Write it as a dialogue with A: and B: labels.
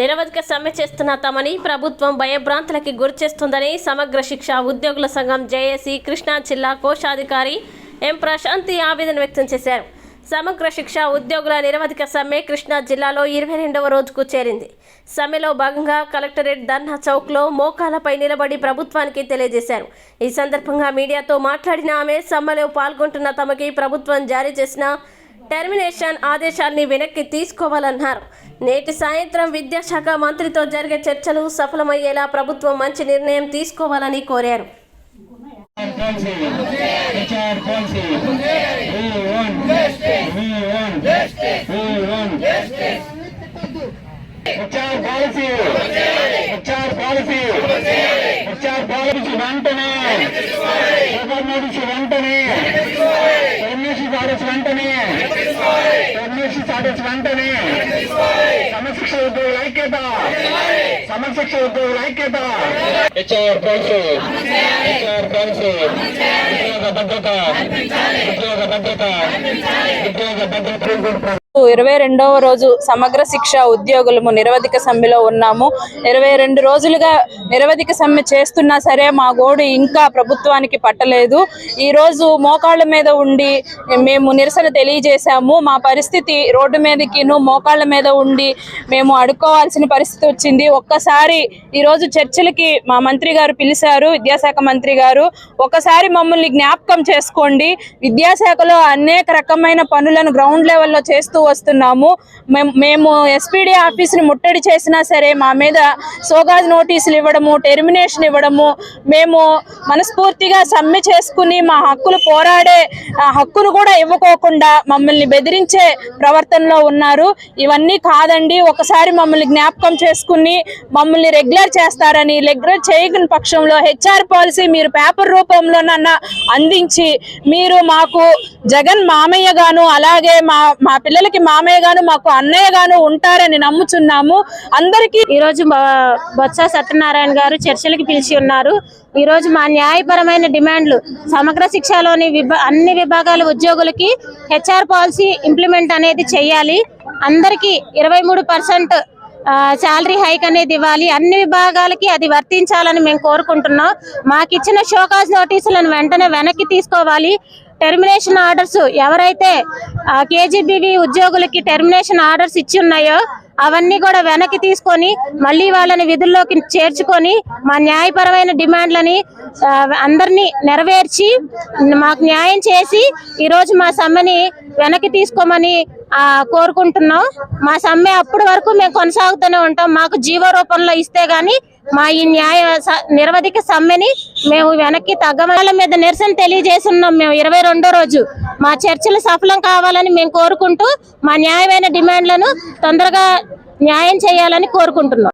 A: నిరవధిక సమ్మె చేస్తున్న తమని ప్రభుత్వం భయభ్రాంతులకి గురిచేస్తుందని సమగ్ర శిక్ష ఉద్యోగుల సంఘం జేఏసీ కృష్ణా జిల్లా కోశాధికారి ఎం ప్రశాంతి ఆవేదన వ్యక్తం చేశారు. సమగ్ర శిక్ష ఉద్యోగుల నిరవధిక సమ్మె కృష్ణా జిల్లాలో ఇరవై రెండవ రోజుకు చేరింది. సమ్మెలో భాగంగా కలెక్టరేట్ ధర్నా చౌక్లో మోకాలపై నిలబడి ప్రభుత్వానికి తెలియజేశారు. ఈ సందర్భంగా మీడియాతో మాట్లాడిన ఆమె సమ్మెలో పాల్గొంటున్న తమకి ప్రభుత్వం జారీ చేసిన టెర్మినేషన్ ఆదేశాన్ని వెనక్కి తీసుకోవాలన్నారు నేటి సాయంత్రం విద్యాశాఖ మంత్రితో జరిగే చర్చలు సఫలమయ్యేలా ప్రభుత్వం మంచి నిర్ణయం తీసుకోవాలని కోరారు
B: వెంటనే వెంటనే పర్మిషన్ ఆర్డర్స్ వెంటనే. పర్మిషన్ ఆర్డర్స్ వెంటనే. సమశిక్ష ఉద్యోగుల ఐక్యత సమశిక్ష ఉద్యోగుల ఐక్యత హెచ్ఆర్ పాలసీ హెచ్ఆర్ పాలసీ ఉద్యోగ భద్రత. ఉద్యోగ భద్రత. ఉద్యోగ భద్రత.
C: ఇరవై రెండవ రోజు సమగ్ర శిక్ష ఉద్యోగులము నిరవధిక సమ్మెలో ఉన్నాము. ఇరవై రెండు రోజులుగా నిరవధిక సమ్మె చేస్తున్నా సరే మా గోడు ఇంకా ప్రభుత్వానికి పట్టలేదు. ఈ రోజు మోకాళ్ళ మీద ఉండి మేము నిరసన తెలియజేశాము. మా పరిస్థితి రోడ్డు మీదకిను మోకాళ్ళ మీద ఉండి మేము అడుక్కోవాల్సిన పరిస్థితి వచ్చింది. ఒక్కసారి ఈ రోజు చర్చలకి మా మంత్రి గారు పిలిచారు విద్యాశాఖ మంత్రి గారు. ఒకసారి మమ్మల్ని జ్ఞాపకం చేసుకోండి. విద్యాశాఖలో అనేక రకమైన పనులను గ్రౌండ్ లెవెల్లో చేస్తూ వస్తున్నాము. మేము మేము ఎస్పీడీ ఆఫీస్ని ముట్టడి చేసినా సరే మా మీద సోగాజ్ నోటీసులు ఇవ్వడము టెర్మినేషన్ ఇవ్వడము మేము మనస్ఫూర్తిగా సమ్మె చేసుకుని మా హక్కులు పోరాడే హక్కును కూడా ఇవ్వకోకుండా మమ్మల్ని బెదిరించే ప్రవర్తనలో ఉన్నారు. ఇవన్నీ కాదండి ఒకసారి మమ్మల్ని జ్ఞాపకం చేసుకుని మమ్మల్ని రెగ్యులర్ చేస్తారని రెగ్యులర్ చేయని పక్షంలో హెచ్ఆర్ పాలసీ మీరు పేపర్ రూపంలోనన్నా అందించి మీరు మాకు జగన్ మామయ్య గాను అలాగే మా మా పిల్లలకి మామయ్య గాను మాకు అన్నయ్య గాను ఉంటారని నమ్ముచున్నాము. అందరికీ
D: ఈ రోజు బొత్స సత్యనారాయణ గారు చర్చలకు పిలిచి ఉన్నారు. ఈ రోజు మా న్యాయపరమైన డిమాండ్లు సమగ్ర శిక్షలోని విభా అన్ని విభాగాల ఉద్యోగులకి హెచ్ఆర్ పాలసీ ఇంప్లిమెంట్ అనేది చేయాలి. అందరికీ ఇరవై మూడు పర్సెంట్ శాలరీ హైక్ అనేది ఇవ్వాలి. అన్ని విభాగాలకి అది వర్తించాలని మేము కోరుకుంటున్నాం. మాకు ఇచ్చిన షోకాజ్ నోటీసులను వెంటనే వెనక్కి తీసుకోవాలి. టెర్మినేషన్ ఆర్డర్స్ ఎవరైతే కేజీబీవీ ఉద్యోగులకి టెర్మినేషన్ ఆర్డర్స్ ఇచ్చి ఉన్నాయో అవన్నీ కూడా వెనక్కి తీసుకొని మళ్ళీ వాళ్ళని విధుల్లోకి చేర్చుకొని మా న్యాయపరమైన డిమాండ్లని అందరినీ నెరవేర్చి మాకు న్యాయం చేసి ఈరోజు మా సమ్మెని వెనక్కి తీసుకోమని కోరుకుంటున్నాం. మా సమ్మె అప్పటి వరకు మేము కొనసాగుతూనే ఉంటాం. మాకు జీవ రూపంలో ఇస్తే కానీ మా ఈ న్యాయ నిరవధిక సమ్మెని మేము వెనక్కి తగ్గమల మీద నిరసన తెలియజేస్తున్నాం మేము ఇరవై రెండో రోజు. మా చర్చలు సఫలం కావాలని మేము కోరుకుంటూ మా న్యాయమైన డిమాండ్లను తొందరగా న్యాయం చేయాలని కోరుకుంటున్నాం.